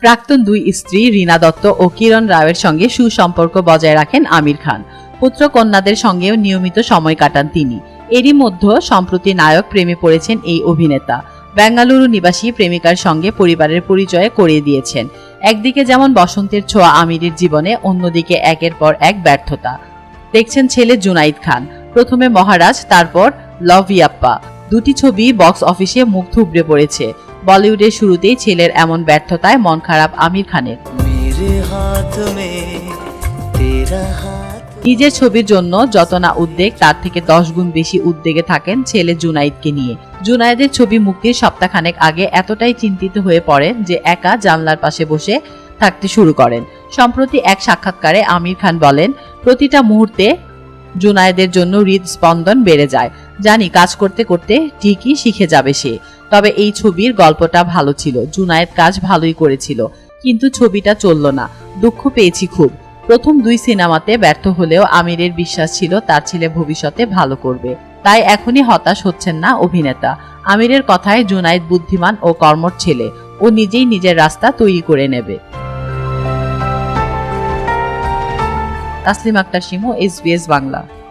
প্রাক্তন দুই স্ত্রী রীনা দত্ত ও কিরণ রাওয়ের সঙ্গে সুসম্পর্ক বজায় রাখেন আমির খান। পুত্র কন্যাদের সঙ্গেও নিয়মিত সময় কাটান তিনি। এরই মধ্যে সম্প্রতি নায়ক প্রেমে পড়েছেন এই অভিনেতা। বেঙ্গালুরু নিবাসী প্রেমিকার সঙ্গে পরিবারের পরিচয় করিয়ে দিয়েছেন। একদিকে যেমন বসন্তের ছোঁয়া আমিরের জীবনে, অন্যদিকে একের পর এক ব্যর্থতা। দেখছেন ছেলে জুনাইদ খান। প্রথমে মহারাজ, তারপর লভিয়াপ্পা। দুটি ছবি বক্স অফিসে মুখ থুবড়ে পড়েছে। বলিউডের শুরুতেই ছেলের এমন ব্যর্থতায় মন খারাপ আমির খানের। নিজের ছবির জন্য যত না উদ্বেগ তার থেকে দশ গুণ বেশি উদ্বেগে থাকেন ছেলে জুনাইদকে নিয়ে। জুনাইদের ছবি মুক্তির সপ্তাহখানেক আগে এতটাই চিন্তিত হয়ে পড়েন যে একা জানলার পাশে বসে থাকতে শুরু করেন। সম্প্রতি এক সাক্ষাৎকারে আমির খান বলেন প্রতিটা মুহূর্তে জুনায়েদের জন্য হৃদস্পন্দন বেড়ে যায়। জানি কাজ করতে করতে ঠিকই শিখে যাবে সে। তবে এই ছবির গল্পটা ভালো ছিল, জুনায়েদ কাজ ভালোই করেছিল, কিন্তু ছবিটা চলল না। দুঃখ পেয়েছি খুব। প্রথম দুই সিনেমাতে ব্যর্থ হলেও আমিরের বিশ্বাস ছিল তার ছেলে ভবিষ্যতে ভালো করবে। তাই এখনই হতাশ হচ্ছেন না অভিনেতা। আমিরের কথায় জুনায়েদ বুদ্ধিমান ও কর্মর ছেলে। ও নিজেই নিজের রাস্তা তৈরি করে নেবে। তাসলিম আক্তার সিমু এসবিএস বাংলা।